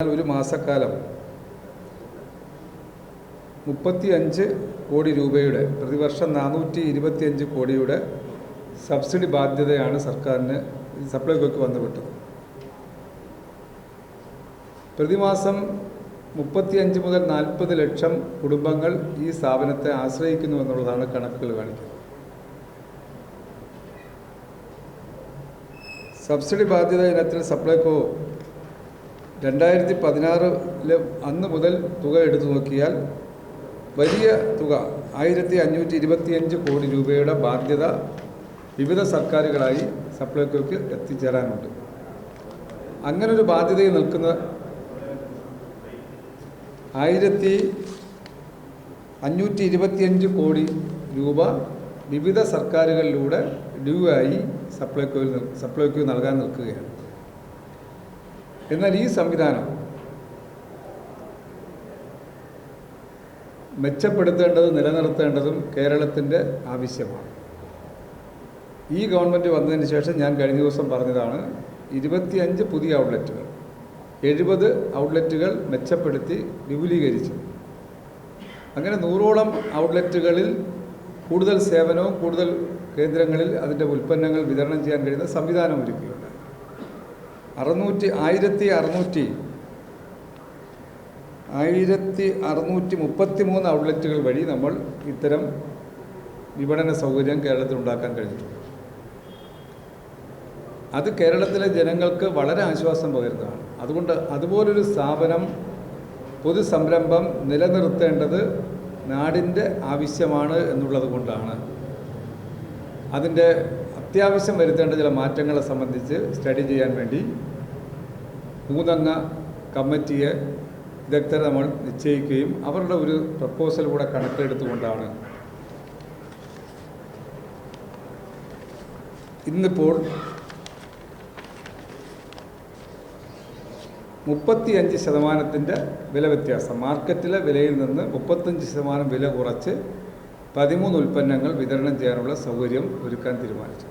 ഒരു മാസക്കാലം മുപ്പത്തി അഞ്ച് കോടി രൂപയുടെ പ്രതിവർഷം നാനൂറ്റി ഇരുപത്തിയഞ്ച് കോടിയുടെ സബ്സിഡി ബാധ്യതയാണ് സർക്കാരിന് സപ്ലൈകോയ്ക്ക് വന്നുവിട്ടത് പ്രതിമാസം മുപ്പത്തിയഞ്ച് മുതൽ നാൽപ്പത് ലക്ഷം കുടുംബങ്ങൾ ഈ സ്ഥാപനത്തെ ആശ്രയിക്കുന്നു എന്നുള്ളതാണ് കണക്കുകൾ കാണിക്കുന്നത്. സബ്സിഡി ബാധ്യത ഇനത്തിൽ സപ്ലൈകോ രണ്ടായിരത്തി പതിനാറിലെ അന്ന് മുതൽ തുക എടുത്തു നോക്കിയാൽ വലിയ തുക ആയിരത്തി അഞ്ഞൂറ്റി ഇരുപത്തിയഞ്ച് കോടി രൂപയുടെ ബാധ്യത വിവിധ സർക്കാരുകളായി സപ്ലൈകോയ്ക്ക് എത്തിച്ചേരാനുണ്ട്. അങ്ങനൊരു ബാധ്യതയിൽ നിൽക്കുന്ന ആയിരത്തി അഞ്ഞൂറ്റി ഇരുപത്തിയഞ്ച് കോടി രൂപ വിവിധ സർക്കാരുകളിലൂടെ ഡ്യൂ ആയി സപ്ലൈകോയിൽ സപ്ലൈകോയ്ക്ക് സപ്ലൈകോ നൽകാൻ നിൽക്കുകയാണ്. എന്നാൽ ഈ സംവിധാനം മെച്ചപ്പെടുത്തേണ്ടതും നിലനിർത്തേണ്ടതും കേരളത്തിന്റെ ആവശ്യമാണ്. ഈ ഗവൺമെന്റ് വന്നതിന് ശേഷം ഞാൻ കഴിഞ്ഞ ദിവസം പറഞ്ഞതാണ് ഇരുപത്തിയഞ്ച് പുതിയ ഔട്ട്ലെറ്റുകൾ എഴുപത് ഔട്ട്ലെറ്റുകൾ മെച്ചപ്പെടുത്തി വിപുലീകരിച്ചു. അങ്ങനെ നൂറോളം ഔട്ട്ലെറ്റുകളിൽ കൂടുതൽ സേവനവും കൂടുതൽ കേന്ദ്രങ്ങളിൽ അതിന്റെ ഉൽപ്പന്നങ്ങൾ വിതരണം ചെയ്യാൻ കഴിയുന്ന സംവിധാനം ഒരുക്കുകയുണ്ടായി അറുന്നൂറ്റി ആയിരത്തി അറുന്നൂറ്റി ആയിരത്തി അറുന്നൂറ്റി മുപ്പത്തി മൂന്ന് ഔട്ട്ലെറ്റുകൾ വഴി നമ്മൾ ഇത്തരം വിപണന സൗകര്യം കേരളത്തിൽ ഉണ്ടാക്കാൻ കഴിഞ്ഞിട്ടുണ്ട്. അത് കേരളത്തിലെ ജനങ്ങൾക്ക് വളരെ ആശ്വാസം പകരുന്നതാണ്. അതുകൊണ്ട് അതുപോലൊരു സ്ഥാപനം പൊതു സംരംഭം നിലനിർത്തേണ്ടത് നാടിന്റെ ആവശ്യമാണ് എന്നുള്ളത് കൊണ്ടാണ്. അതിന്റെ അത്യാവശ്യം വരുത്തേണ്ട ചില മാറ്റങ്ങളെ സംബന്ധിച്ച് സ്റ്റഡി ചെയ്യാൻ വേണ്ടി മൂന്നംഗ കമ്മിറ്റിയെ വിദഗ്ധരെ നമ്മൾ നിശ്ചയിക്കുകയും അവരുടെ ഒരു പ്രപ്പോസൽ കൂടെ കണക്കിലെടുത്തുകൊണ്ടാണ്. ഇന്നിപ്പോൾ മുപ്പത്തിയഞ്ച് ശതമാനത്തിന്റെ വില വ്യത്യാസം. മാർക്കറ്റിലെ വിലയിൽ നിന്ന് മുപ്പത്തഞ്ച് ശതമാനം വില കുറച്ച് പതിമൂന്ന് ഉൽപ്പന്നങ്ങൾ വിതരണം ചെയ്യാനുള്ള സൗകര്യം ഒരുക്കാൻ തീരുമാനിച്ചു.